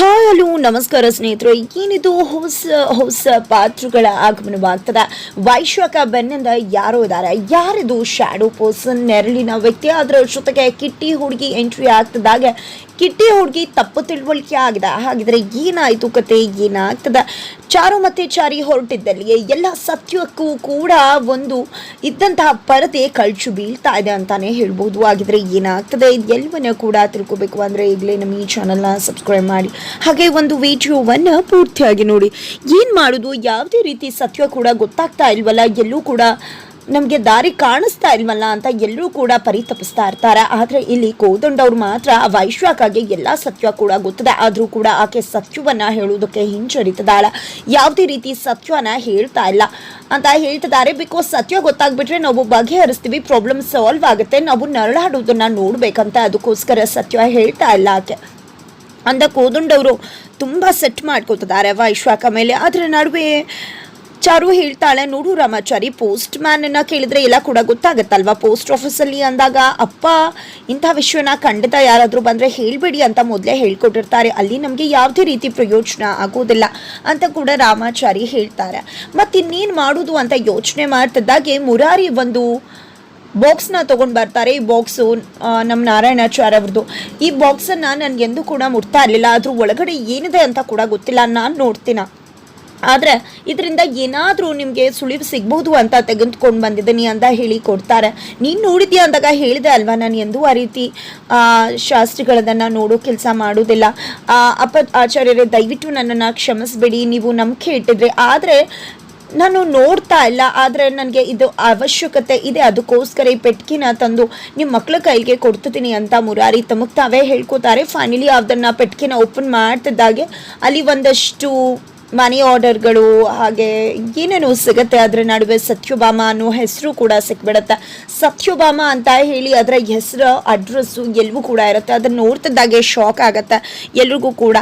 Hi hello ನಮಸ್ಕಾರ ಸ್ನೇಹಿತರು, ಏನಿದು ಹೊಸ ಹೊಸ ಪಾತ್ರಗಳ ಆಗಮನವಾಗ್ತದೆ. ವೈಶಾಖ ಬೆನ್ನಿಂದ ಯಾರೋ ಇದ್ದಾರೆ. ಯಾರಿದು ಶ್ಯಾಡೋ ಪರ್ಸನ್ ನೆರಳಿನ ವ್ಯಕ್ತಿ? ಅದರ ಜೊತೆಗೆ ಕಿಟ್ಟಿ ಹುಡುಗಿ ಎಂಟ್ರಿ ಆಗ್ತದಾಗ. ಕಿಟ್ಟಿ ಹುಡುಗಿ ತಪ್ಪು ತಿಳುವಳಿಕೆ ಆಗಿದೆ. ಹಾಗಿದ್ರೆ ಏನಾಯಿತು ಕತೆ? ಏನಾಗ್ತದೆ? ಚಾರು ಮತ್ತೆ ಚಾರಿ ಹೊರಟಿದ್ದಲ್ಲಿ ಎಲ್ಲ ಸತ್ಯಕ್ಕೂ ಕೂಡ ಒಂದು ಇದ್ದಂತಹ ಪರದೆ ಕಳ್ಚು ಬೀಳ್ತಾ ಇದೆ ಅಂತಾನೆ ಹೇಳ್ಬೋದು. ಹಾಗಿದ್ರೆ ಏನಾಗ್ತದೆ? ಎಲ್ಲವನ್ನ ಕೂಡ ತಿಳ್ಕೊಬೇಕು. ಅಂದ್ರೆ ಈಗಲೇ ನಮ್ಮ ಈ ಚಾನಲ್ನ ಸಬ್ಸ್ಕ್ರೈಬ್ ಮಾಡಿ. ಹಾಗೆ ಒಂದು ವಿಡಿಯೋವನ್ನ ಪೂರ್ತಿಯಾಗಿ ನೋಡಿ. ಏನ್ ಮಾಡುದು? ಯಾವುದೇ ರೀತಿ ಸತ್ಯ ಕೂಡ ಗೊತ್ತಾಗ್ತಾ ಇಲ್ವಲ್ಲ? ಎಲ್ಲೂ ಕೂಡ ನಮಗೆ ದಾರಿ ಕಾಣಿಸ್ತಾ ಇಲ್ವಲ್ಲ ಅಂತ ಎಲ್ಲರೂ ಕೂಡ ಪರಿತಪಿಸ್ತಾ ಇರ್ತಾರೆ. ಆದರೆ ಇಲ್ಲಿ ಕೋದಂಡವ್ರು ಮಾತ್ರ ವೈಶ್ವಾಕಾಗೆ ಎಲ್ಲ ಸತ್ಯ ಕೂಡ ಗೊತ್ತದೆ. ಆದರೂ ಕೂಡ ಆಕೆ ಸತ್ಯವನ್ನ ಹೇಳುವುದಕ್ಕೆ ಹಿಂಜರಿತದಾಳ ಯಾವುದೇ ರೀತಿ ಸತ್ಯನ ಹೇಳ್ತಾ ಇಲ್ಲ. ಅಂತ ಹೇಳ್ತಿದ್ದಾರೆ. ಬಿಕಾಸ್ ಸತ್ಯ ಗೊತ್ತಾಗ್ಬಿಟ್ರೆ ನಾವು ಬಗೆಹರಿಸ್ತೀವಿ ಪ್ರಾಬ್ಲಮ್ ಸಾಲ್ವ್ ಆಗುತ್ತೆ. ನಾವು ನರಳಾಡೋದನ್ನು ನೋಡಬೇಕಂತ ಅದಕ್ಕೋಸ್ಕರ ಸತ್ಯ ಹೇಳ್ತಾ ಇಲ್ಲ ಆಕೆ. ಅಂದ ಕೋದುಂಡವರು ತುಂಬ ಸೆಟ್ ಮಾಡ್ಕೋತಿದ್ದಾರೆ ವೈಶ್ವಾಕ ಮೇಲೆ. ಅದರ ನಡುವೆ ಚಾರು ಹೇಳ್ತಾಳೆ, ನೋಡು ರಾಮಾಚಾರಿ ಪೋಸ್ಟ್ ಮ್ಯಾನ್ನ ಕೇಳಿದ್ರೆ ಎಲ್ಲ ಕೂಡ ಗೊತ್ತಾಗತ್ತಲ್ವಾ? ಪೋಸ್ಟ್ ಆಫೀಸಲ್ಲಿ ಅಂದಾಗ ಅಪ್ಪ, ಇಂಥ ವಿಷಯನ ಖಂಡಿತ ಯಾರಾದರೂ ಬಂದರೆ ಹೇಳಬೇಡಿ ಅಂತ ಮೊದಲೇ ಹೇಳ್ಕೊಟ್ಟಿರ್ತಾರೆ. ಅಲ್ಲಿ ನಮಗೆ ಯಾವುದೇ ರೀತಿ ಪ್ರಯೋಜನ ಆಗೋದಿಲ್ಲ ಅಂತ ಕೂಡ ರಾಮಾಚಾರಿ ಹೇಳ್ತಾರೆ. ಮತ್ತು ಇನ್ನೇನು ಮಾಡೋದು ಅಂತ ಯೋಚನೆ ಮಾಡ್ತಿದ್ದಾಗೆ ಮುರಾರಿ ಒಂದು ಬಾಕ್ಸ್ನ ತೊಗೊಂಡು ಬರ್ತಾರೆ. ಈ ಬಾಕ್ಸು ನಮ್ಮ ನಾರಾಯಣಾಚಾರ್ಯ ಅವ್ರದ್ದು ಈ ಬಾಕ್ಸನ್ನು ನಾನು ಎಂದೂ ಕೂಡ ಮುಟ್ತಾ ಇರಲಿಲ್ಲ. ಅದ್ರ ಒಳಗಡೆ ಏನಿದೆ ಅಂತ ಕೂಡ ಗೊತ್ತಿಲ್ಲ. ನಾನು ನೋಡ್ತೀನ. ಆದರೆ ಇದರಿಂದ ಏನಾದರೂ ನಿಮಗೆ ಸುಳಿವು ಸಿಗ್ಬೋದು ಅಂತ ತೆಗೆದುಕೊಂಡು ಬಂದಿದ್ದೀನಿ ಅಂತ ಹೇಳಿ ಕೊಡ್ತಾರೆ. ನೀನು ನೋಡಿದ್ಯಾ ಅಂದಾಗ ಹೇಳಿದೆ ಅಲ್ವಾ ನಾನು ಎಂದೂ ಆ ರೀತಿ ಶಾಸ್ತ್ರಿಗಳದನ್ನು ನೋಡೋ ಕೆಲಸ ಮಾಡೋದಿಲ್ಲ. ಅಪ್ಪ, ಆಚಾರ್ಯರೇ, ದಯವಿಟ್ಟು ನನ್ನನ್ನು ಕ್ಷಮಿಸ್ಬೇಡಿ. ನೀವು ನಂಬಿಕೆ ಇಟ್ಟಿದ್ರಿ. ಆದರೆ ನಾನು ನೋಡ್ತಾ ಇಲ್ಲ, ಆದರೆ ನನಗೆ ಇದು ಅವಶ್ಯಕತೆ ಇದೆ. ಅದಕ್ಕೋಸ್ಕರ ಈ ಪೆಟ್ಕಿನ ತಂದು ನಿಮ್ಮ ಮಕ್ಕಳ ಕೈಗೆ ಕೊಡ್ತಿದ್ದೀನಿ ಅಂತ ಮುರಾರಿ ತಮಗೆ ತಾವೇ ಹೇಳ್ಕೊತಾರೆ. ಫೈನಲಿ ಅದನ್ನು ಪೆಟ್ಕಿನ ಓಪನ್ ಮಾಡ್ತಿದ್ದಾಗೆ ಅಲ್ಲಿ ಒಂದಷ್ಟು ಮನಿ ಆರ್ಡರ್ಗಳು, ಹಾಗೆ ಏನೇನು ಸಿಗುತ್ತೆ ಅದರ ನಡುವೆ ಸತ್ಯಭಾಮ ಅನ್ನೋ ಹೆಸರು ಕೂಡ ಸಿಕ್ಬಿಡುತ್ತೆ. ಸತ್ಯಭಾಮ ಅಂತ ಹೇಳಿ ಅದರ ಹೆಸರು, ಅಡ್ರೆಸ್ಸು ಎಲ್ಲವೂ ಕೂಡ ಇರುತ್ತೆ. ಅದನ್ನು ನೋಡ್ತಿದ್ದಾಗೆ ಶಾಕ್ ಆಗುತ್ತೆ ಎಲ್ರಿಗೂ ಕೂಡ.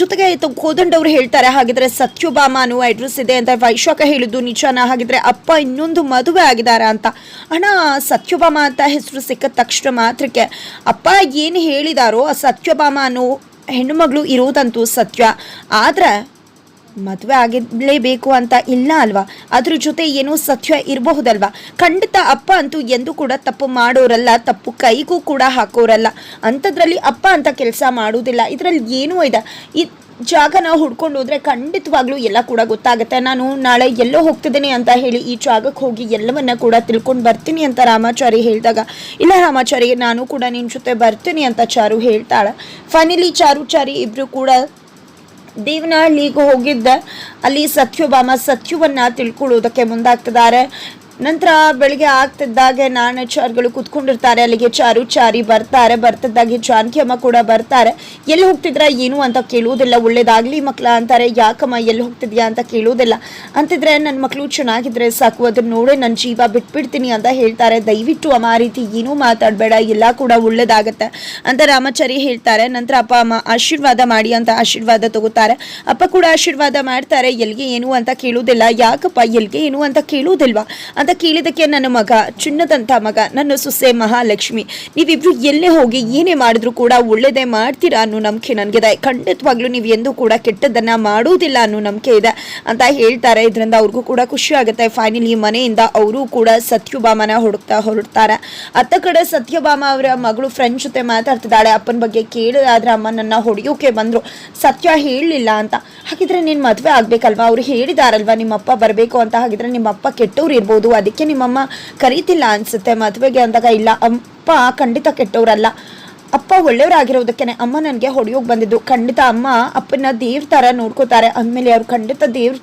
ಜೊತೆಗೆ ಕೋದಂಡವ್ರು ಹೇಳ್ತಾರೆ, ಹಾಗಿದ್ರೆ ಸತ್ಯಭಾಮ ಅನ್ನೋ ಅಡ್ರೆಸ್ ಇದೆ ಅಂತ ವೈಶಾಖ ಹೇಳಿದ್ದು ನಿಜಾನ? ಹಾಗಿದ್ರೆ ಅಪ್ಪ ಇನ್ನೊಂದು ಮದುವೆ ಆಗಿದ್ದಾರೆ ಅಂತ. ಅಣ್ಣ, ಸತ್ಯಭಾಮ ಅಂತ ಹೆಸರು ಸಿಕ್ಕ ತಕ್ಷಣ ಮಾತ್ರಕ್ಕೆ ಅಪ್ಪ ಏನು ಹೇಳಿದಾರೋ ಆ ಸತ್ಯಭಾಮ ಅನ್ನೋ ಹೆಣ್ಣುಮಗಳು ಇರೋದಂತೂ ಸತ್ಯ. ಆದ್ರೆ ಮದುವೆ ಆಗಲೇಬೇಕು ಅಂತ ಇಲ್ಲ ಅಲ್ವಾ? ಅದ್ರ ಜೊತೆ ಏನೋ ಸತ್ಯ ಇರಬಹುದಲ್ವಾ? ಖಂಡಿತ ಅಪ್ಪ ಅಂತೂ ಎಂದೂ ಕೂಡ ತಪ್ಪು ಮಾಡೋರಲ್ಲ, ತಪ್ಪು ಕೈಗೂ ಕೂಡ ಹಾಕೋರಲ್ಲ. ಅಂಥದ್ರಲ್ಲಿ ಅಪ್ಪ ಅಂತ ಕೆಲಸ ಮಾಡೋದಿಲ್ಲ ಇದರಲ್ಲಿ ಏನೂ ಇದೆ. ಈ ಜಾಗನ ಹುಡ್ಕೊಂಡು ಹೋದ್ರೆ ಖಂಡಿತವಾಗ್ಲೂ ಎಲ್ಲ ಕೂಡ ಗೊತ್ತಾಗುತ್ತೆ. ನಾನು ನಾಳೆ ಎಲ್ಲೋ ಹೋಗ್ತಿದ್ದೀನಿ ಅಂತ ಹೇಳಿ ಈ ಜಾಗಕ್ಕೆ ಹೋಗಿ ಎಲ್ಲವನ್ನ ಕೂಡ ತಿಳ್ಕೊಂಡು ಬರ್ತೀನಿ ಅಂತ ರಾಮಾಚಾರಿ ಹೇಳಿದಾಗ. ಇಲ್ಲ ರಾಮಾಚಾರಿ, ನಾನು ಕೂಡ ನಿನ್ನ ಜೊತೆ ಬರ್ತೀನಿ ಅಂತ ಚಾರು ಹೇಳ್ತಾಳೆ. ಫೈನಲಿ ಚಾರು ಚಾರಿ ಇಬ್ಬರು ಕೂಡ ದೇವನಹಳ್ಳಿಗೆ ಹೋಗಿದ್ದ ಅಲ್ಲಿ ಸತ್ಯೋಬಾಮ ಸತ್ಯವನ್ನ ತಿಳ್ಕೊಳ್ಳೋದಕ್ಕೆ ಮುಂದಾಗ್ತಿದ್ದಾರೆ. ನಂತರ ಬೆಳಿಗ್ಗೆ ಆಗ್ತಿದ್ದಾಗೆ ನಾಣಚಾರ್ಗಳು ಕುತ್ಕೊಂಡಿರ್ತಾರೆ. ಅಲ್ಲಿಗೆ ಚಾರು ಚಾರಿ ಬರ್ತಾರೆ. ಬರ್ತಿದ್ದಾಗೆ ಜಾನಕಿ ಅಮ್ಮ ಕೂಡ ಬರ್ತಾರೆ. ಎಲ್ಲಿ ಹೋಗ್ತಿದ್ರ, ಏನು ಅಂತ ಕೇಳುವುದಿಲ್ಲ. ಒಳ್ಳೇದಾಗ್ಲಿ ಮಕ್ಳ ಅಂತಾರೆ. ಯಾಕಮ್ಮ ಎಲ್ಲಿ ಹೋಗ್ತಿದ್ಯಾ ಅಂತ ಕೇಳೋದಿಲ್ಲ ಅಂತಿದ್ರೆ ನನ್ನ ಮಕ್ಕಳು ಚೆನ್ನಾಗಿದ್ರೆ ಸಾಕು. ಅದನ್ನ ನೋಡೇ ನನ್ನ ಜೀವ ಬಿಟ್ಬಿಡ್ತೀನಿ ಅಂತ ಹೇಳ್ತಾರೆ. ದಯವಿಟ್ಟು ಅಮ್ಮ, ಆ ರೀತಿ ಏನೂ ಮಾತಾಡಬೇಡ. ಎಲ್ಲ ಕೂಡ ಒಳ್ಳೇದಾಗತ್ತೆ ಅಂತ ರಾಮಾಚಾರಿ ಹೇಳ್ತಾರೆ. ನಂತರ ಅಪ್ಪ, ಅಮ್ಮ ಆಶೀರ್ವಾದ ಮಾಡಿ ಅಂತ ಆಶೀರ್ವಾದ ತಗೋತಾರೆ. ಅಪ್ಪ ಕೂಡ ಆಶೀರ್ವಾದ ಮಾಡ್ತಾರೆ. ಎಲ್ಲಿಗೆ ಏನು ಅಂತ ಕೇಳುವುದಿಲ್ಲ. ಯಾಕಪ್ಪ ಎಲ್ಲಿಗೆ ಏನು ಅಂತ ಕೇಳುವುದಿಲ್ವಾ? ಅಂತ ಕೇಳಿದಕ್ಕೆ ನನ್ನ ಮಗ, ಚಿನ್ನದಂತ ಮಗ, ನನ್ನ ಸೊಸೆ ಮಹಾಲಕ್ಷ್ಮಿ. ನೀವಿಬ್ರು ಎಲ್ಲೇ ಹೋಗಿ ಏನೇ ಮಾಡಿದ್ರು ಕೂಡ ಒಳ್ಳೇದೇ ಮಾಡ್ತೀರಾ ಅನ್ನೋ ನಂಬಿಕೆ ನನಗಿದೆ. ಖಂಡಿತವಾಗ್ಲೂ ನೀವು ಎಂದೂ ಕೂಡ ಕೆಟ್ಟದನ್ನ ಮಾಡುವುದಿಲ್ಲ ಅನ್ನೋ ನಂಬಿಕೆ ಇದೆ ಅಂತ ಹೇಳ್ತಾರೆ. ಇದರಿಂದ ಅವ್ರಿಗೂ ಕೂಡ ಖುಷಿ ಆಗುತ್ತೆ. ಫೈನಲಿ ಮನೆಯಿಂದ ಅವರು ಕೂಡ ಸತ್ಯಭಾಮನ ಹುಡುಕ್ತಾ ಹೊರಡ್ತಾರೆ. ಅತ್ತ ಕಡೆ ಸತ್ಯಭಾಮ ಅವರ ಮಗಳು ಫ್ರೆಂಡ್ ಜೊತೆ ಮಾತಾಡ್ತಿದ್ದಾಳೆ. ಅಪ್ಪನ ಬಗ್ಗೆ ಕೇಳಿದಾದ್ರೆ ಅಮ್ಮ ನನ್ನ ಹೊಡೆಯೋಕೆ ಬಂದ್ರು. ಸತ್ಯ ಹೇಳಲಿಲ್ಲ ಅಂತ. ಹಾಗಿದ್ರೆ ನೀನು ಮದುವೆ ಆಗಬೇಕಲ್ವಾ? ಅವ್ರು ಹೇಳಿದಾರಲ್ವಾ, ನಿಮ್ಮಪ್ಪ ಬರಬೇಕು ಅಂತ. ಹಾಗಿದ್ರೆ ನಿಮ್ಮಪ್ಪ ಕೆಟ್ಟವ್ರು ಇರ್ಬೋದು ಅದಕ್ಕೆ ನಿಮ್ಮಮ್ಮ ಕರೀತಿಲ್ಲ ಅನ್ಸುತ್ತೆ. ಮದುವೆಗೆ ಅಂದಾಗ, ಇಲ್ಲ, ಅಪ್ಪ ಖಂಡಿತ ಕೆಟ್ಟವರಲ್ಲ. ಅಪ್ಪ ಒಳ್ಳೆಯವರಾಗಿರೋದಕ್ಕೆ ಅಮ್ಮ ನನಗೆ ಹೊಡೆಯೋಗಿ ಬಂದಿದ್ದು. ಖಂಡಿತ ಅಮ್ಮ ಅಪ್ಪನ ದೇವ್ರ ಥರ ನೋಡ್ಕೋತಾರೆ. ಅಂದಮೇಲೆ ಅವ್ರು ಖಂಡಿತ ದೇವ್ರ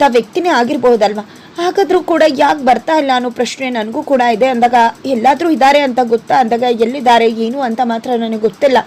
ತ ವ್ಯಕ್ತಿನೇ ಆಗಿರ್ಬೋದಲ್ವ? ಹಾಗಾದರೂ ಕೂಡ ಯಾಕೆ ಬರ್ತಾ ಇಲ್ಲ ಅನ್ನೋ ಪ್ರಶ್ನೆ ನನಗೂ ಕೂಡ ಇದೆ. ಅಂದಾಗ, ಎಲ್ಲಾದರೂ ಇದ್ದಾರೆ ಅಂತ ಗೊತ್ತಾ? ಅಂದಾಗ, ಎಲ್ಲಿದ್ದಾರೆ? ಏನು? ಅಂತ ಮಾತ್ರ ನನಗೆ ಗೊತ್ತಿಲ್ಲ.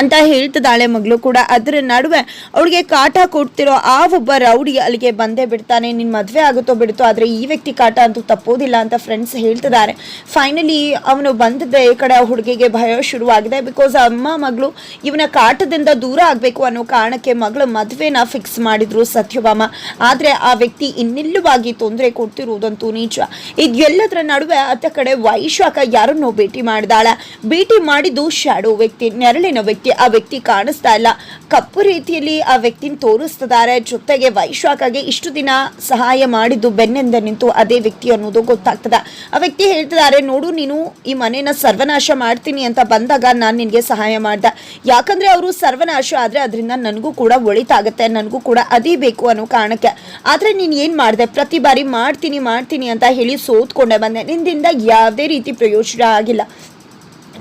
ಅಂತ ಹೇಳ್ತಿದ್ದಾಳೆ ಮಗಳು ಕೂಡ. ಅದರ ನಡುವೆ ಅವಳಿಗೆ ಕಾಟ ಕೊಡ್ತಿರೋ ಆ ಒಬ್ಬ ರೌಡಿ ಅಲ್ಲಿಗೆ ಬಂದೇ ಬಿಡ್ತಾನೆ. ನಿನ್ನ ಮದುವೆ ಆಗುತ್ತೋ ಬಿಡುತ್ತೋ, ಆದ್ರೆ ಈ ವ್ಯಕ್ತಿ ಕಾಟ ಅಂತೂ ತಪ್ಪೋದಿಲ್ಲ ಅಂತ ಫ್ರೆಂಡ್ಸ್ ಹೇಳ್ತಿದ್ದಾರೆ. ಫೈನಲಿ ಅವನು ಬಂದಿದ್ದ ಈ ಕಡೆ ಹುಡುಗಿಗೆ ಭಯ ಶುರುವಾಗಿದೆ. ಬಿಕಾಸ್ ಅಮ್ಮ ಮಗಳು ಇವನ ಕಾಟದಿಂದ ದೂರ ಆಗಬೇಕು ಅನ್ನೋ ಕಾರಣಕ್ಕೆ ಮಗಳ ಮದುವೆನ ಫಿಕ್ಸ್ ಮಾಡಿದ್ರು ಸತ್ಯಭಾಮ. ಆದ್ರೆ ಆ ವ್ಯಕ್ತಿ ಇನ್ನಿಲ್ಲವಾಗಿ ತೊಂದರೆ ಕೊಡ್ತಿರುವುದಂತೂ ನಿಜ. ಇದೆಲ್ಲದರ ನಡುವೆ ಅತ್ತ ಕಡೆ ವೈಶಾಖ ಯಾರನ್ನೋ ಭೇಟಿ ಮಾಡಿದಾಳೆ. ಭೇಟಿ ಮಾಡಿದ್ದು ಶ್ಯಾಡೋ ವ್ಯಕ್ತಿ, ನೆರಳಿನ ವ್ಯಕ್ತಿ. ವ್ಯಕ್ತಿ ಆ ವ್ಯಕ್ತಿ ಕಾಣಿಸ್ತಾ ಇಲ್ಲ. ಕಪ್ಪು ರೀತಿಯಲ್ಲಿ ಆ ವ್ಯಕ್ತಿನ ತೋರಿಸ್ತಿದ್ದಾರೆ. ಜೊತೆಗೆ ವೈಶಾಖಗೆ ಇಷ್ಟು ದಿನ ಸಹಾಯ ಮಾಡಿದ್ದು ಬೆನ್ನಿಂದ ನಿಂತು ಅದೇ ವ್ಯಕ್ತಿ ಅನ್ನೋದು ಗೊತ್ತಾಗ್ತದೆ. ಆ ವ್ಯಕ್ತಿ ಹೇಳ್ತಿದ್ದಾರೆ, ನೋಡು, ನೀನು ಈ ಮನೇನ ಸರ್ವನಾಶ ಮಾಡ್ತೀನಿ ಅಂತ ಬಂದಾಗ ನಾನು ನಿನಗೆ ಸಹಾಯ ಮಾಡ್ದೆ. ಯಾಕಂದ್ರೆ ಅವರು ಸರ್ವನಾಶ ಆದರೆ ಅದರಿಂದ ನನಗೂ ಕೂಡ ಒಳಿತಾಗುತ್ತೆ ನನಗೂ ಕೂಡ ಅದೇ ಬೇಕು ಅನ್ನೋ ಕಾರಣಕ್ಕೆ. ಆದರೆ ನೀನು ಏನು ಮಾಡಿದೆ? ಪ್ರತಿ ಬಾರಿ ಮಾಡ್ತೀನಿ ಮಾಡ್ತೀನಿ ಅಂತ ಹೇಳಿ ಸೋತ್ಕೊಂಡೆ ಬಂದೆ. ನಿಂದಿಂದ ಯಾವುದೇ ರೀತಿ ಪ್ರಯೋಜನ ಆಗಿಲ್ಲ.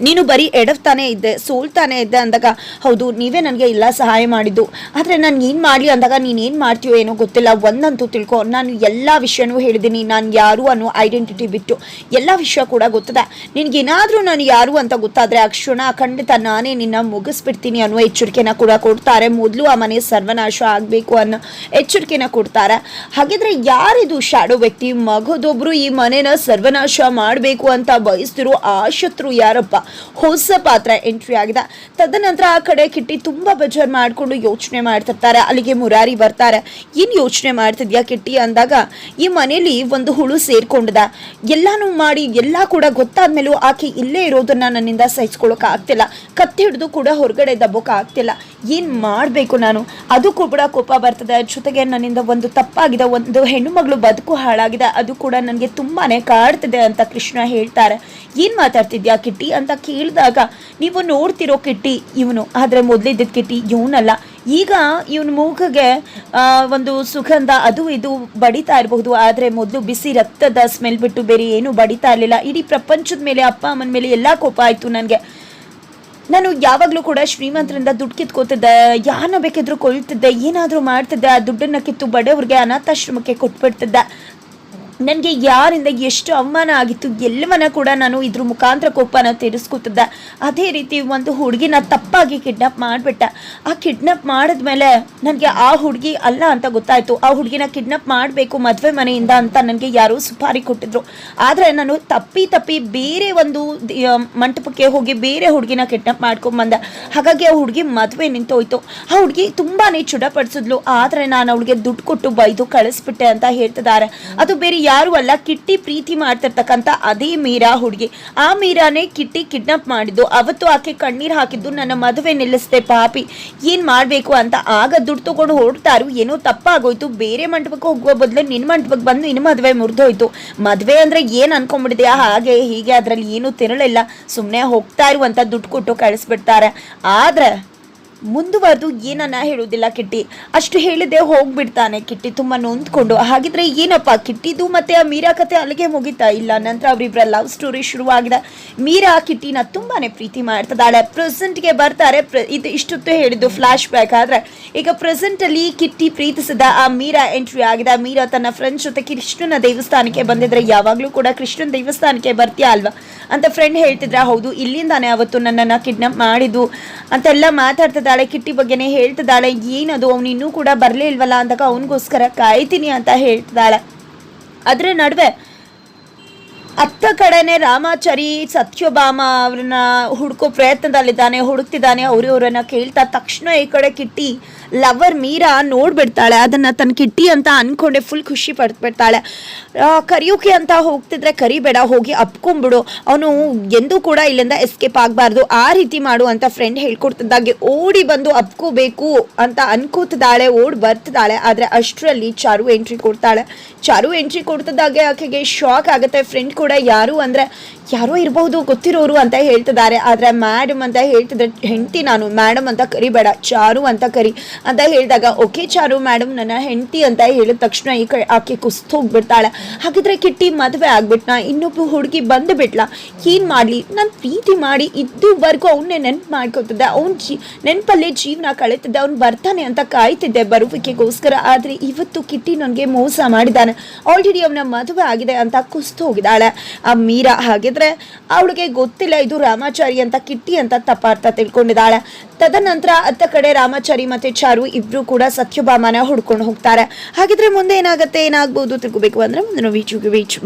ನೀನು ಬರೀ ಎಡವ್ತಾನೆ ಇದ್ದೆ ಸೋಲ್ತಾನೆ ಇದ್ದೆ ಅಂದಾಗ, ಹೌದು, ನೀವೇ ನನಗೆ ಇಲ್ಲ ಸಹಾಯ ಮಾಡಿದ್ದು. ಆದರೆ ನಾನು ಏನು ಮಾಡಲಿ ಅಂದಾಗ ನೀನು ಏನು ಮಾಡ್ತೀಯೋ ಏನೋ ಗೊತ್ತಿಲ್ಲ. ಒಂದಂತೂ ತಿಳ್ಕೊ, ನಾನು ಎಲ್ಲ ವಿಷಯನೂ ಹೇಳಿದ್ದೀನಿ. ನಾನು ಯಾರು ಅನ್ನೋ ಐಡೆಂಟಿಟಿ ಬಿಟ್ಟು ಎಲ್ಲ ವಿಷಯ ಕೂಡ ಗೊತ್ತದೆ. ನಿನಗೇನಾದರೂ ನಾನು ಯಾರು ಅಂತ ಗೊತ್ತಾದರೆ ಆ ಕ್ಷಣ ಖಂಡಿತ ನಾನೇ ನಿನ್ನ ಮುಗಿಸ್ಬಿಡ್ತೀನಿ ಅನ್ನೋ ಎಚ್ಚರಿಕೆನ ಕೂಡ ಕೊಡ್ತಾರೆ. ಮೊದಲು ಆ ಮನೆ ಸರ್ವನಾಶ ಆಗಬೇಕು ಅನ್ನೋ ಎಚ್ಚರಿಕೆನ ಕೊಡ್ತಾರೆ. ಹಾಗಿದ್ರೆ ಯಾರಿದು ಶಾಡೋ ವ್ಯಕ್ತಿ? ಮಗದೊಬ್ಬರು ಈ ಮನೇನ ಸರ್ವನಾಶ ಮಾಡಬೇಕು ಅಂತ ಬಯಸ್ತಿರೋ ಆ ಶತ್ರು ಯಾರಪ್ಪ? ಹೊಸ ಪಾತ್ರ ಎಂಟ್ರಿ ಆಗಿದೆ. ತದನಂತರ ಆ ಕಡೆ ಕಿಟ್ಟಿ ತುಂಬಾ ಬಜಾರ್ ಮಾಡ್ಕೊಂಡು ಯೋಚನೆ ಮಾಡ್ತಿರ್ತಾರೆ. ಅಲ್ಲಿಗೆ ಮುರಾರಿ ಬರ್ತಾರೆ. ಏನ್ ಯೋಚನೆ ಮಾಡ್ತಿದ್ಯಾ ಕಿಟ್ಟಿ ಅಂದಾಗ, ಈ ಮನೇಲಿ ಒಂದು ಹುಳು ಸೇರ್ಕೊಂಡಿದೆ. ಎಲ್ಲಾನು ಮಾಡಿ, ಎಲ್ಲ ಕೂಡ ಗೊತ್ತಾದ್ಮೇಲೂ ಆಕೆ ಇಲ್ಲೇ ಇರೋದನ್ನ ನನ್ನಿಂದ ಸಹಿಸ್ಕೊಳಕ ಆಗ್ತಿಲ್ಲ. ಕತ್ತಿ ಹಿಡಿದು ಕೂಡ ಹೊರಗಡೆ ದಬ್ಬೋಕ ಆಗ್ತಿಲ್ಲ. ಏನ್ ಮಾಡ್ಬೇಕು ನಾನು? ಅದು ಕೂಡ ಕೋಪ ಬರ್ತದೆ. ಜೊತೆಗೆ ನನ್ನಿಂದ ಒಂದು ತಪ್ಪಾಗಿದೆ. ಒಂದು ಹೆಣ್ಣು ಮಗಳು ಬದುಕು ಹಾಳಾಗಿದೆ. ಅದು ಕೂಡ ನನಗೆ ತುಂಬಾನೇ ಕಾಡ್ತಿದೆ ಅಂತ ಕೃಷ್ಣ ಹೇಳ್ತಾರೆ. ಏನ್ ಮಾತಾಡ್ತಿದ್ಯಾ ಕಿಟ್ಟಿ ಅಂತ ಕೇಳಿದಾಗ, ನೀವು ನೋಡ್ತಿರೋ ಕಿಟ್ಟಿ ಇವನು, ಆದ್ರೆ ಮೊದಲಿದ್ದ ಕಿಟ್ಟಿ ಇವನಲ್ಲ. ಈಗ ಇವನ ಮೂಗಿಗೆ ಒಂದು ಸುಗಂಧ ಅದು ಇದು ಬಡಿತಾ ಇರಬಹುದು, ಆದರೆ ಮೊದಲು ಬಿಸಿ ರಕ್ತದ ಸ್ಮೆಲ್ ಬಿಟ್ಟು ಬೇರೆ ಏನು ಬಡಿತಾ ಇರಲಿಲ್ಲ. ಇಡೀ ಪ್ರಪಂಚದ ಮೇಲೆ, ಅಪ್ಪ, ಅಮ್ಮನ ಮೇಲೆ ಎಲ್ಲ ಕೋಪ ಆಯಿತು ನನಗೆ. ನಾನು ಯಾವಾಗಲೂ ಕೂಡ ಶ್ರೀಮಂತರಿಂದ ದುಡ್ಡು ಕಿತ್ಕೋತಿದ್ದೆ. ಯಾರನ್ನ ಬೇಕಿದ್ರು ಕೊಳ್ತಿದ್ದೆ ಏನಾದರೂ ಮಾಡ್ತಿದ್ದೆ. ಆ ದುಡ್ಡನ್ನು ಕಿತ್ತು ಬಡವ್ರಿಗೆ ಅನಾಥಾಶ್ರಮಕ್ಕೆ ಕೊಟ್ಬಿಡ್ತಿದ್ದೆ. ನನಗೆ ಯಾರಿಂದ ಎಷ್ಟು ಅವಮಾನ ಆಗಿತ್ತು, ಎಲ್ಲವನ್ನ ಕೂಡ ನಾನು ಇದ್ರ ಮುಖಾಂತರ ಕೋಪನ ತೀರಿಸ್ಕೊತಿದ್ದೆ. ಅದೇ ರೀತಿ ಒಂದು ಹುಡುಗಿನ ತಪ್ಪಾಗಿ ಕಿಡ್ನಾಪ್ ಮಾಡಿಬಿಟ್ಟೆ. ಆ ಕಿಡ್ನಾಪ್ ಮಾಡಿದ್ಮೇಲೆ ನನಗೆ ಆ ಹುಡುಗಿ ಅಲ್ಲ ಅಂತ ಗೊತ್ತಾಯಿತು. ಆ ಹುಡುಗಿನ ಕಿಡ್ನಾಪ್ ಮಾಡಬೇಕು ಮದುವೆ ಮನೆಯಿಂದ ಅಂತ ನನಗೆ ಯಾರೋ ಸುಪಾರಿ ಕೊಟ್ಟಿದ್ರು. ಆದರೆ ನಾನು ತಪ್ಪಿ ತಪ್ಪಿ ಬೇರೆ ಒಂದು ಮಂಟಪಕ್ಕೆ ಹೋಗಿ ಬೇರೆ ಹುಡುಗಿನ ಕಿಡ್ನಾಪ್ ಮಾಡ್ಕೊಂಬಂದೆ ಹಾಗಾಗಿ ಆ ಹುಡುಗಿ ಮದುವೆ ನಿಂತೋಯ್ತು. ಆ ಹುಡುಗಿ ತುಂಬಾ ಚುಡಪಡಿಸಿದ್ಲು. ಆದರೆ ನಾನು ಅವಳಿಗೆ ದುಡ್ಡು ಕೊಟ್ಟು ಬೈದು ಕಳಿಸ್ಬಿಟ್ಟೆ ಅಂತ ಹೇಳ್ತಿದ್ದಾರೆ. ಅದು ಬೇರೆ ಯಾರು ಅಲ್ಲ, ಕಿಟ್ಟಿ ಪ್ರೀತಿ ಮಾಡ್ತಿರ್ತಕ್ಕಂಥ ಅದೇ ಮೀರಾ ಹುಡುಗಿ. ಆ ಮೀರಾನೇ ಕಿಟ್ಟಿ ಕಿಡ್ನಾಪ್ ಮಾಡಿದ್ದು. ಅವತ್ತು ಆಕೆ ಕಣ್ಣೀರು ಹಾಕಿದ್ದು, ನನ್ನ ಮದುವೆ ನಿಲ್ಲಿಸ್ದೆ ಪಾಪಿ. ಏನು ಮಾಡಬೇಕು ಅಂತ ಆಗ ದುಡ್ಡು ತಗೊಂಡು ಹೊರಡ್ತಾರು. ಏನೋ ತಪ್ಪಾಗೋಯ್ತು. ಬೇರೆ ಮಂಟಪಕ್ಕೆ ಹೋಗುವ ಬದಲು ನಿನ್ನ ಮಂಟಪಕ್ಕೆ ಬಂದು ಇನ್ನು ಮದುವೆ ಮುರಿದೋಯ್ತು. ಮದುವೆ ಅಂದ್ರೆ ಏನ್ ಆ ಹಾಗೆ ಹೀಗೆ ಅದರಲ್ಲಿ ಏನು ತಿರಳಿಲ್ಲ. ಸುಮ್ಮನೆ ಹೋಗ್ತಾ ಇರುವಂತ ದುಡ್ಡು ಕೊಟ್ಟು ಕಳಿಸ್ಬಿಡ್ತಾರೆ. ಆದ್ರೆ ಮುಂದುವರೆದು ಏನನ್ನ ಹೇಳುವುದಿಲ್ಲ ಕಿಟ್ಟಿ. ಅಷ್ಟು ಹೇಳಿದೆ ಹೋಗ್ಬಿಡ್ತಾನೆ ಕಿಟ್ಟಿ ತುಂಬಾ ನೊಂದ್ಕೊಂಡು. ಹಾಗಿದ್ರೆ ಏನಪ್ಪ, ಕಿಟ್ಟಿದು ಮತ್ತೆ ಆ ಮೀರಾ ಕತೆ ಅಲ್ಲಿಗೆ ಮುಗಿತಾ ಇಲ್ಲ. ನಂತರ ಅವರಿಬ್ಬರ ಲವ್ ಸ್ಟೋರಿ ಶುರುವಾಗಿದೆ. ಮೀರಾ ಕಿಟ್ಟಿನ ತುಂಬಾನೇ ಪ್ರೀತಿ ಮಾಡ್ತಿದ್ದಾಳೆ. ಪ್ರೆಸೆಂಟ್ಗೆ ಬರ್ತಾರೆ. ಇದು ಇಷ್ಟೊತ್ತು ಹೇಳಿದ್ದು ಫ್ಲಾಶ್ ಬ್ಯಾಕ್ ಆದ್ರೆ ಈಗ ಪ್ರೆಸೆಂಟ್ ಅಲ್ಲಿ ಕಿಟ್ಟಿ ಪ್ರೀತಿಸಿದ ಆ ಮೀರಾ ಎಂಟ್ರಿ ಆಗಿದೆ. ಮೀರಾ ತನ್ನ ಫ್ರೆಂಡ್ಸ್ ಜೊತೆ ಕೃಷ್ಣನ ದೇವಸ್ಥಾನಕ್ಕೆ ಬಂದಿದ್ರೆ ಯಾವಾಗಲೂ ಕೂಡ ಕೃಷ್ಣನ ದೇವಸ್ಥಾನಕ್ಕೆ ಬರ್ತೀಯಾ ಅಲ್ವಾ? ಅಂತ ಫ್ರೆಂಡ್ ಹೇಳ್ತಿದ್ರ, ಹೌದು, ಇಲ್ಲಿಂದಾನೆ ಅವತ್ತು ನನ್ನನ್ನ ಕಿಡ್ನಾಪ್ ಮಾಡಿದ್ದು. ಅಂತೆಲ್ಲ ಮಾತಾಡ್ತಿದ್ದಾಳೆ. ಕಿಟ್ಟಿ ಬಗ್ಗೆನೇ ಹೇಳ್ತಿದ್ದಾಳೆ. ಏನದು? ಅವನು ಇನ್ನೂ ಕೂಡ ಬರಲೇ ಇಲ್ವಲ್ಲ ಅಂದಾಗ ಅವನಿಗೋಸ್ಕರ ಕಾಯ್ತೀನಿ ಅಂತ ಹೇಳ್ತಿದ್ದಾಳೆ. ಅದ್ರ ನಡುವೆ ಅತ್ತ ಕಡೆನೆ ರಾಮಾಚಾರಿ ಸತ್ಯಭಾಮ ಅವ್ರನ್ನ ಹುಡ್ಕೋ ಪ್ರಯತ್ನದಲ್ಲಿದ್ದಾನೆ, ಹುಡುಕ್ತಿದ್ದಾನೆ, ಅವರು ಇವರನ್ನ ಕೇಳ್ತಾ ತಕ್ಷಣ ಈ ಕಡೆ ಕಿಟ್ಟಿ, ಲವರ್ ಮೀರಾ ನೋಡ್ಬಿಡ್ತಾಳೆ, ಅದನ್ನ ತನ್ನ ಕಿಟ್ಟಿ ಅಂತ ಅನ್ಕೊಂಡೆ ಫುಲ್ ಖುಷಿ ಪಡ್ಬಿಡ್ತಾಳೆ. ಕರಿಯೋಕೆ ಅಂತ ಹೋಗ್ತಿದ್ರೆ ಕರಿಬೇಡ, ಹೋಗಿ ಅಪ್ಕೊಂಬಿಡು ಅವನು ಎಂದೂ ಕೂಡ ಇಲ್ಲಿಂದ ಎಸ್ಕೇಪ್ ಆಗಬಾರ್ದು. ಆ ರೀತಿ ಮಾಡು ಅಂತ ಫ್ರೆಂಡ್ ಹೇಳ್ಕೊಡ್ತಿದ್ದಾಗೆ. ಓಡಿ ಬಂದು ಅಪ್ಕೋಬೇಕು ಅಂತ ಅನ್ಕೋತಿದ್ದಾಳೆ, ಓಡ್ ಬರ್ತಿದ್ದಾಳೆ, ಆದ್ರೆ ಅಷ್ಟರಲ್ಲಿ ಚಾರು ಎಂಟ್ರಿ ಕೊಡ್ತಾಳೆ. ಚಾರು ಎಂಟ್ರಿ ಕೊಡ್ತಿದ್ದಾಗೆ ಆಕೆಗೆ ಶಾಕ್ ಆಗುತ್ತೆ ಫ್ರೆಂಡ್ ಕೂಡ ಯಾರು ಅಂದರೆ ಯಾರೋ ಇರಬಹುದು ಗೊತ್ತಿರೋರು ಅಂತ ಹೇಳ್ತಿದ್ದಾರೆ. ಆದರೆ ಮ್ಯಾಡಮ್ ಅಂತ ಹೇಳ್ತಿದ್ರೆ ಹೆಂಡತಿ ನಾನು ಮ್ಯಾಡಮ್ ಅಂತ ಕರಿಬೇಡ, ಚಾರು ಅಂತ ಕರಿ ಅಂತ ಹೇಳಿದಾಗ, ಓಕೆ ಚಾರು ಮ್ಯಾಡಮ್ ನನ್ನ ಹೆಂಡತಿ ಅಂತ ಹೇಳಿದ ತಕ್ಷಣ ಈ ಕಡೆ ಆಕೆ ಕುಸ್ತು ಹೋಗ್ಬಿಡ್ತಾಳೆ ಹಾಗಿದ್ರೆ ಕಿಟ್ಟಿ ಮದುವೆ ಆಗ್ಬಿಟ್ನಾ, ಇನ್ನೊಬ್ಬ ಹುಡುಗಿ ಬಂದು ಬಿಟ್ಲ. ಏನು ಮಾಡಲಿ? ನಾನು ಪ್ರೀತಿ ಮಾಡಿ ಇದುವರೆಗೂ ಅವನ್ನೇ ನೆನ್ಪು ಮಾಡ್ಕೊತಿದ್ದೆ. ಅವ್ನ ಜೀ, ನೆನಪಲ್ಲೇ ಜೀವನ ಕಳೀತಿದ್ದೆ. ಅವ್ನು ಬರ್ತಾನೆ ಅಂತ ಕಾಯ್ತಿದ್ದೆ ಬರುವಿಕೆಗೋಸ್ಕರ. ಆದರೆ ಇವತ್ತು ಕಿಟ್ಟಿ ನನಗೆ ಮೋಸ ಮಾಡಿದ್ದಾನೆ. ಆಲ್ರೆಡಿ ಅವನ ಮದುವೆ ಆಗಿದೆ ಅಂತ ಕುಸ್ತು ಹೋಗಿದ್ದಾಳೆ ಆ ಮೀರಾ ಹಾಗಿದ್ರೆ ಅವಳಿಗೆ ಗೊತ್ತಿಲ್ಲ, ಇದು ರಾಮಾಚಾರಿ ಅಂತ, ಕಿಟ್ಟಿ ಅಂತ ತಪ್ಪಾರ್ಥ ತಿಳ್ಕೊಂಡಿದ್ದಾಳೆ. ತದನಂತರ ಅತ್ತ ಕಡೆ ರಾಮಾಚಾರಿ ಮತ್ತೆ ಚಾರು ಇಬ್ರು ಕೂಡ ಸತ್ಯಭಾಮನ ಹುಡ್ಕೊಂಡು ಹೋಗ್ತಾರೆ. ಹಾಗಿದ್ರೆ ಮುಂದೆ ಏನಾಗುತ್ತೆ, ಏನಾಗ್ಬೋದು ತಿಳ್ಕೊಬೇಕು ಅಂದ್ರೆ ಮುಂದಿನ ವೀಚುಗೆ ವೀಚ್